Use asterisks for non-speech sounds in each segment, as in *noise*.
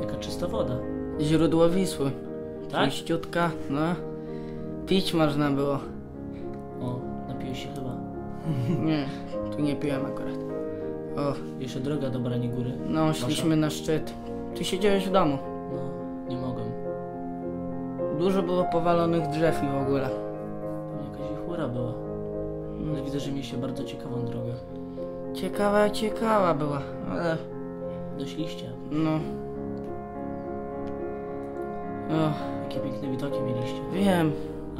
Jaka czysta woda. źródło Wisły. Tak? Czyściutka, no. Pić można było. O, napiłeś się chyba. *laughs* Nie, tu nie piłem akurat. O, Jeszcze droga do Barani Góry. no, szliśmy na szczyt. Ty siedziałeś w domu. No, nie mogłem. Dużo było powalonych drzew i w ogóle. Jakaś wichura była. Ale widzę, że mieliście bardzo ciekawą drogę. Ciekawa, ciekawa była, ale Doszliście. no. O, Jakie piękne widoki mieliście. wiem,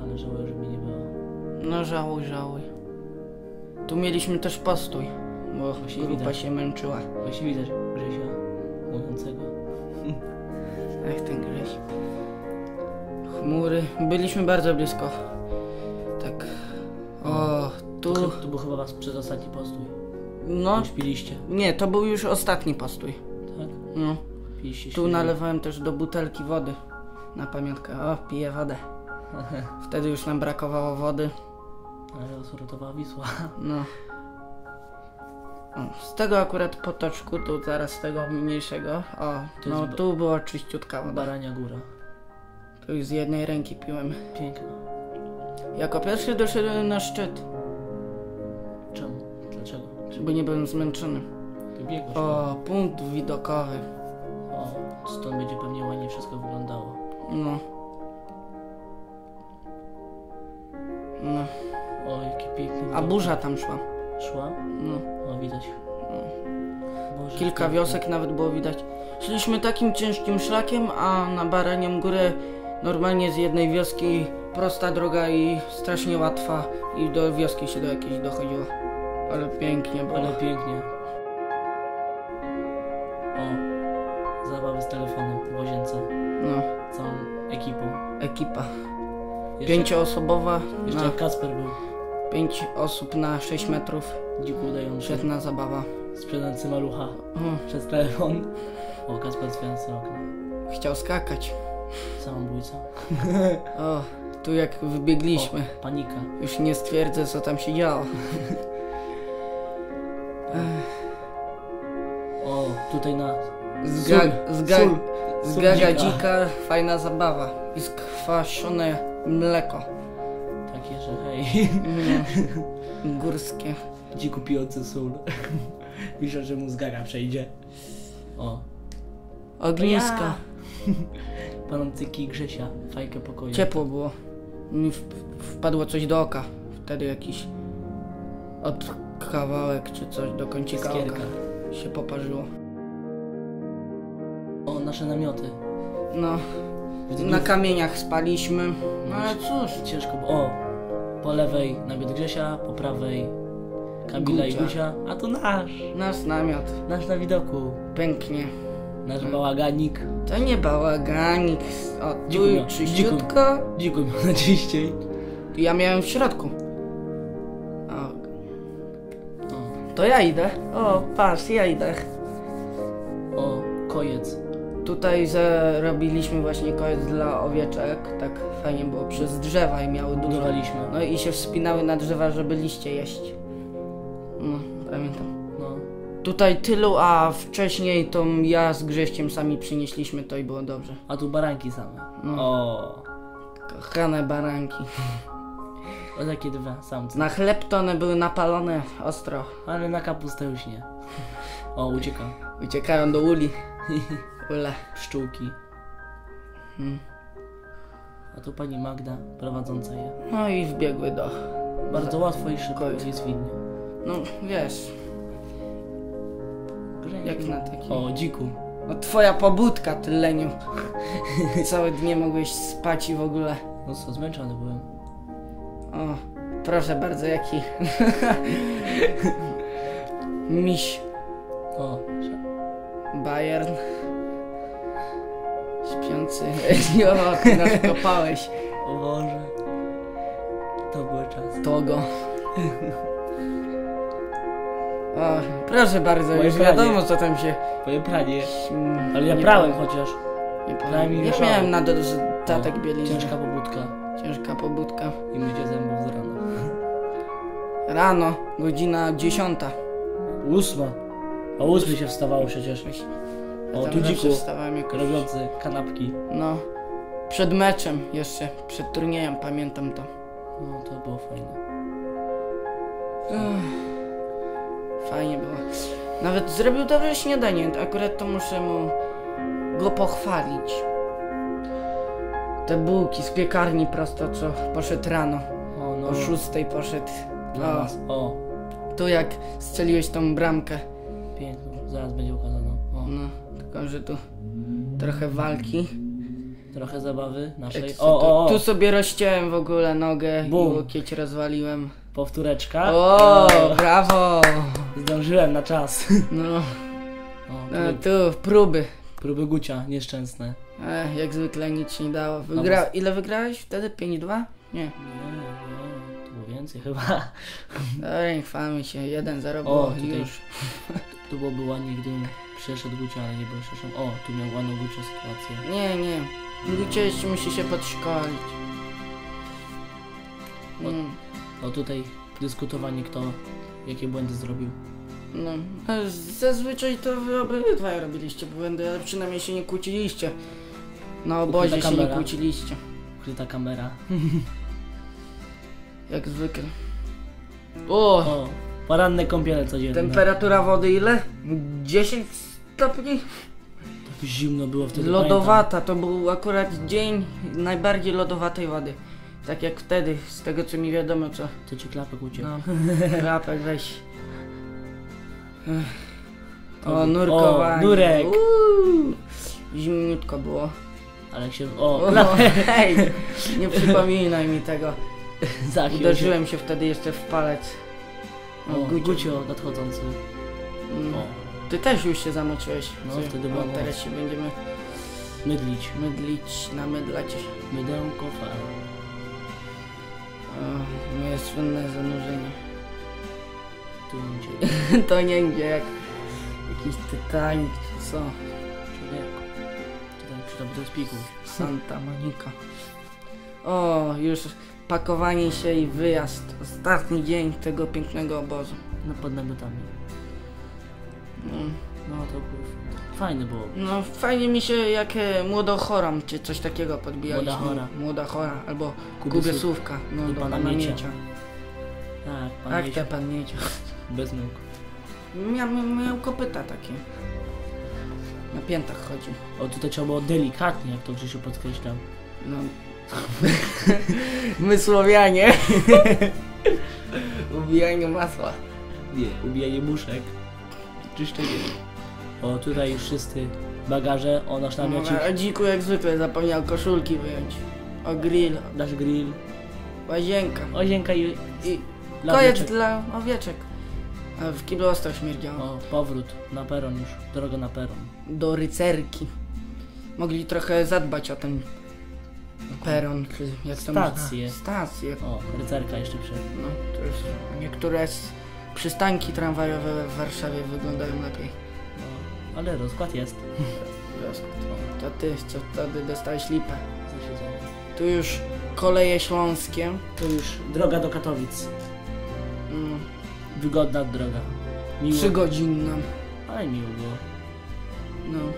Ale żałuję, że mnie nie było. no żałuj, żałuj. Tu mieliśmy też postój, bo Właśnie grupa widać. się męczyła. Właśnie widać Grzesia mówiącego. Ech, ten Grześ. Chmury. Byliśmy bardzo blisko. Tak. O, tu. Tu był chyba was przedostatni postój. No, nie, to był już ostatni postój. No. Tu nalewałem też do butelki wody. Na pamiątkę. O, piję wodę. *laughs* Wtedy już nam brakowało wody. Ale was uratowała Wisła. No. O, z tego akurat potoczku, tu zaraz z tego mniejszego. O, To no tu była czyściutka woda. Barania Góra. Tu już z jednej ręki piłem. Piękna. Jako pierwszy doszedłem na szczyt, Czemu? Dlaczego? bo nie byłem zmęczony. Ty biegłeś. O, punkt widokowy. O, stąd będzie pewnie ładnie wszystko wyglądało. No. No. O, jaki piękny A burza tam szła. Szła? No. O, widać. Boże, Kilka piękny. wiosek nawet było widać. Szliśmy takim ciężkim szlakiem, a na Baranią Górę normalnie z jednej wioski prosta droga i strasznie łatwa i do wioski się do jakiejś dochodziło. Ale pięknie było. Ale pięknie. Jeszcze, Pięcioosobowa jeszcze na Kasper był. pięć osób na 6 metrów. Dziku udający. Świetna zabawa. Sprzedający malucha O, przez telefon. O, Kasper otwierający okno. chciał skakać. Samobójca. *laughs* O, tu jak wybiegliśmy. O, panika. Już nie stwierdzę, co tam się działo. *laughs* O, tutaj na... Zga, zga, sól, z sól gaga dzika. dzika, fajna zabawa. I skwaszone mleko. Takie, że hej. No, górskie. Dziku pijący sól. Myślę, że mu z gaga przejdzie. O. Ogniska. Palącyki Grzesia. Fajkę pokoju. Ciepło było. Mi wpadło coś do oka. Wtedy jakiś od kawałek czy coś do kącika Skierka. oka się poparzyło. O, nasze namioty. No, na kamieniach spaliśmy. No ale cóż, Ciężko. O, po lewej namiot Grzesia, po prawej Kamila i Gucia. Gusia, a tu nasz. nasz namiot. Nasz na widoku. Pięknie. Nasz bałaganik. To nie bałaganik. O, tu czyściutko. Dziku miał *laughs* na dziściej. Ja miałem w środku. O, O, to ja idę. O, patrz, ja idę. o, kojec. Tutaj zrobiliśmy właśnie koniec dla owieczek. Tak fajnie było przez drzewa i miały dużo. Budowaliśmy. No i się wspinały na drzewa, żeby liście jeść. No, pamiętam. No. Tutaj tylu, a wcześniej to ja z Grześciem sami przynieśliśmy to i było dobrze. A tu baranki same. No. O, Kochane baranki. o takie dwa samce. Na chleb to one były napalone ostro. Ale na kapustę już nie. O, uciekam. Uciekają do uli. *laughs* Ule. Pszczółki. Hmm. A tu pani Magda prowadząca je. No i wbiegły do... Bardzo łatwo i szybko Kojec. jest winnie. No wiesz, jak na taki... O, dziku. No twoja pobudka, ty leniu. *laughs* Całe dnie mogłeś spać i w ogóle. No co, zmęczony byłem. O, proszę bardzo, jaki... *laughs* Miś O, Bayern. Śpiący. Jo, ty nas kopałeś. o Boże. To były czasy. Togo. *laughs* O, proszę bardzo, Moje już pranie. wiadomo co tam się... Twoje pranie. Ale ja nie prałem powiem, chociaż. Nie mi Ja miałem na dodatek O, bielizny. Ciężka pobudka. Ciężka pobudka. I mycie zębów z rana. Rano, godzina dziesiąta. Ósma. O ósmej się wstawało przecież. O, Tam tu zawsze dziku wstawałem jako... robiący kanapki. No, przed meczem jeszcze, przed turniejem, pamiętam to. No, to było fajne. Fajnie było. Nawet zrobił dobre śniadanie, akurat to muszę mu go pochwalić. Te bułki z piekarni prosto, co poszedł rano. O, no. O szóstej poszedł. Dla nas. O, tu jak strzeliłeś tą bramkę. piękno. Zaraz będzie ukazano. O, No, tylko że tu trochę walki. trochę zabawy naszej. Jak O, o, o. Tu sobie rozciąłem w ogóle nogę Bum. i łokieć rozwaliłem. Powtóreczka. O, brawo! Zdążyłem na czas. *laughs* No, O, no tu próby. próby Gucia, nieszczęsne. Ech, jak zwykle nic się nie dało. Wygra... Ile wygrałeś wtedy? 5-2? Nie. Nie, nie, to było więcej chyba. Dobra, nie chwalmy się. 1-0 O, było tutaj już. Tu byłoby ładnie, gdybym przeszedł Gucia, ale nie był przeszedł. O, tu miał ładną Gucia sytuację. Nie, nie. Gucie jeszcze musi się podszkolić. Mm, O, tutaj dyskutowanie, kto jakie błędy zrobił. no. Zazwyczaj to wy obydwaj robiliście błędy, ale przynajmniej się nie kłóciliście. Na obozie się nie kamera. kłóciliście. Ukryta kamera. *laughs* Jak zwykle. O! O, poranne kąpiele codzienne. Temperatura wody ile? 10 stopni? Tak zimno było wtedy, Lodowata, to był akurat dzień najbardziej lodowatej wody. Tak jak wtedy, z tego co mi wiadomo, co. pamiętam. To ci klapek uciekł. No, *laughs* rapek weź. O, nurkowanie. O, nurek. Uuu, Zimniutko było. Ale się... O, O, *laughs* hej, nie przypominaj mi tego. *laughs* za chwilę Uderzyłem się wtedy jeszcze w palec. się- O, Gucio. Gucio nadchodzący. Mm. O, Ty też już się zamoczyłeś. No, Co? wtedy o, była Teraz się będziemy mydlić. mydlić, namydlać. Mydełko, fal. O, moje słynne zanurzenie. Tu idzie. *laughs* to nie idzie jak jakiś Titanic czy co. Człowieku. Przydałby to spiku. Santa Monica. O, już pakowanie się i wyjazd. Ostatni dzień tego pięknego obozu. No pod namiotami. No, No to było... Fajne było. no fajnie mi się jak e, młodochorom czy coś takiego podbijaliśmy. Młoda chora. Młoda chora albo Kubiesów. kubiesówka. No do pana. Miecia. Tak, pan Jak Miecio. te pan Miecia. Bez nóg. Miał, miał kopyta takie. Na piętach chodził. O, tutaj trzeba było delikatnie, jak to Grzesiu podkreślał. No. *laughs* My Słowianie. *laughs* Ubijanie masła. Nie, ubijanie muszek. Czyszczenie. O, tutaj już wszyscy bagaże, o nasz namiocik, A dziku jak zwykle zapomniał koszulki wyjąć. O grill, nasz grill, łazienka. łazienka i, I dla koniec owieczek. dla owieczek. A w kiblu ostro śmierdziało. O, powrót na peron już, droga na peron. Do rycerki. Mogli trochę zadbać o ten peron, czy jak to Stację. można? Stację. O, rycerka jeszcze przed. No, to już niektóre z przystanki tramwajowe w Warszawie wyglądają lepiej. No, ale rozkład jest. *laughs* O, To ty, co wtedy dostałeś lipę. Tu już koleje śląskie. To już droga do Katowic. Mm, Wygodna droga. Miło, Trzygodzinna. ale miło było. No.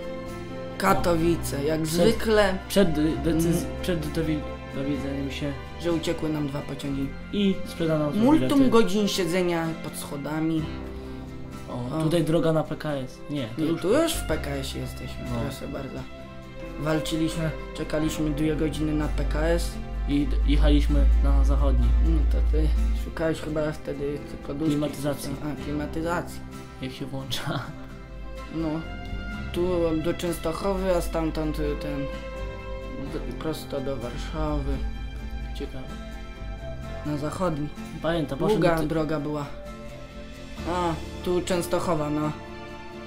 Katowice, jak zwykle, Przed decyzją, Mhm. przed dowi- dowiedzeniem się że uciekły nam dwa pociągi. i sprzedano Multum bilety. godzin siedzenia pod schodami. O, O. tutaj droga na PKS. Nie, Nie, już tu już w PKS jesteśmy, No. proszę bardzo. Walczyliśmy, czekaliśmy dwie godziny na PKS. i jechaliśmy na zachodni. No to ty szukałeś chyba wtedy poduszki. Klimatyzacji. A, klimatyzacji. Jak się włącza. No. Tu do Częstochowy, a stamtąd ten prosto do Warszawy. Ciekawe. Na zachodni. Pamiętam, poszedł Długa ty... droga była. A, tu Częstochowa, no.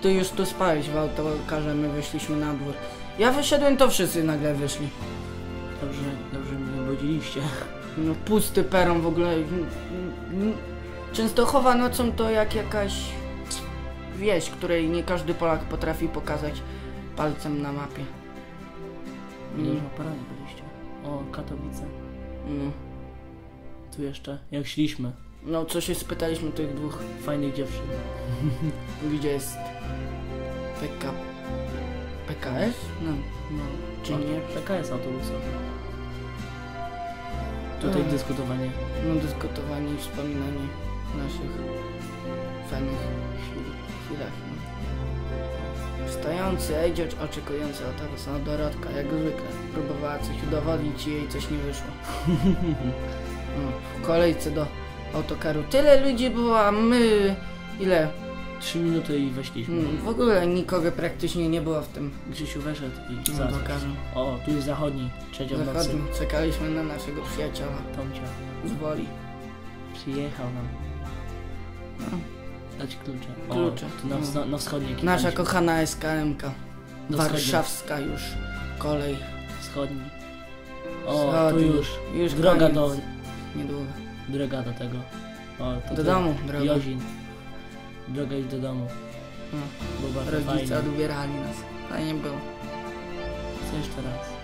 Ty już tu spałeś w autokarze, my wyszliśmy na dwór. Ja wyszedłem, to wszyscy nagle wyszli. Dobrze, dobrze mnie budziliście. No, pusty peron w ogóle. Częstochowa nocą to jak jakaś wieś, której nie każdy Polak potrafi pokazać palcem na mapie. Ile Mm, mm. byliście? O, Katowice. No. Tu jeszcze, jak szliśmy. No, co się spytaliśmy tych dwóch, Fajnych dziewczyn. *laughs* gdzie jest PK... PKS? No, no, czy nie? PKS autobusem. Tutaj Mm. dyskutowanie. No, dyskutowanie i wspominanie naszych fajnych chwil, chwilach, no. Stojący Ejdziocz oczekujący autobus, no Dorotka, jak zwykle. Próbowała coś udowodnić i jej coś nie wyszło. *laughs* No, w kolejce do autokaru tyle ludzi było, a my... Ile? Trzy minuty i weszliśmy. Mm, W ogóle nikogo praktycznie nie było w tym Grzesiu weszedł i No, zaraz. pokażę. O, tu jest zachodni. Trzecia w nocy. zachodnim. Czekaliśmy na naszego przyjaciela Tomcia. z Woli. Przyjechał nam. No. Dać klucze. O, Klucze, na, no. na wschodniej Nasza kochana SKMK. Do Warszawska już. Kolej. Wschodni. O, tu już. Już Droga do, Niedługo. droga do tego. O, Do tu. domu, droga. Jozin. Droga już do domu. No. Rodzice fajnie. odbierali nas. Fajnie było. Co jeszcze raz?